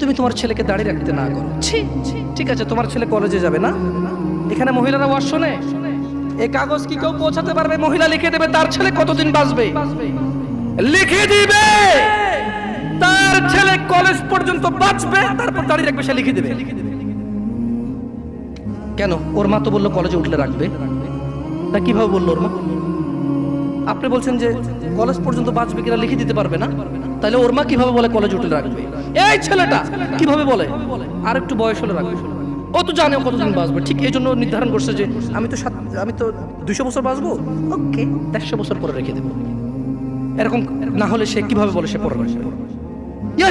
তুমি তোমার ছেলেকে দাঁড়িয়ে রাখতে না করো। ঠিক আছে, তোমার ছেলে কলেজে যাবে না? এখানে মহিলারা ওয়াজ শোনে? এই কাগজ কি কেউ পৌঁছাতে পারবে? মহিলা লিখে দেবে, তার ছেলে কতদিন বাঁচবে? লিখে দিবে! তার ছেলে কলেজ পর্যন্ত বাঁচবে, তারপর দাঁড়িয়ে রাখবে, সে লিখে দেবে। কেন? ওর মা তো বলল কলেজে উঠলে রাখবে। তা কীভাবে বলল ওর মা? আপনি বলছেন যে কলেজ পর্যন্ত বাঁচবে কিনা লিখে দিতে পারবে না? তাহলে ওর মা কীভাবে বলে কলেজ উঠে রাখবে? এই ছেলেটা কীভাবে বলে? আর একটু বয়স হলে রাখবে। ও তো জানে কতদিন বাঁচবে। ঠিক এই জন্য নির্ধারণ করছে যে আমি তো সাত, আমি তো দুশো বছর বাঁচবো? ওকে, দেড়শো বছর পরে রেখে দেবো। এরকম না হলে সে কীভাবে বলে সে পরে রাখবে ইয়া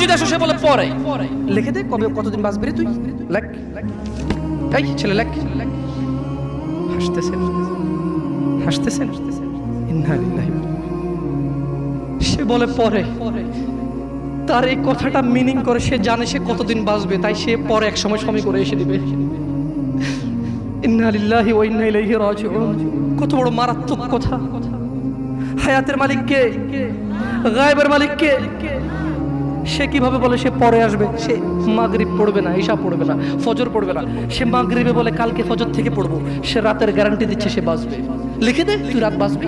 মসজিদ আসো সে বলে পরে। লিখে দে কবে, কতদিন বাঁচবি তুই? লেখ। এই ছেলে, লেখ। হাসতেছেন হাসতেছেন সে বলে পরে। তার এই কথাটা মিনিং করে, সে জানে সে কতদিন বাঁচবে, তাই সে পরে এক সময় সময় করে এসে দিবে। ইন্না লিল্লাহি ওয়া ইন্না ইলাইহি রাজিউন। কত বড় মারাত্মক কথা। হায়াতের মালিক কে? গায়েবের মালিক কে? সে কীভাবে বলে সে পরে আসবে? সে মাগরিব পড়বে না, ঈশা পড়বে না, ফজর পড়বে না। সে মাগরিবে বলে কালকে ফজর থেকে পড়ব। সে রাতের গ্যারান্টি দিচ্ছে সে বাঁচবে। লিখে দে, তুই রাত বাঁচবি?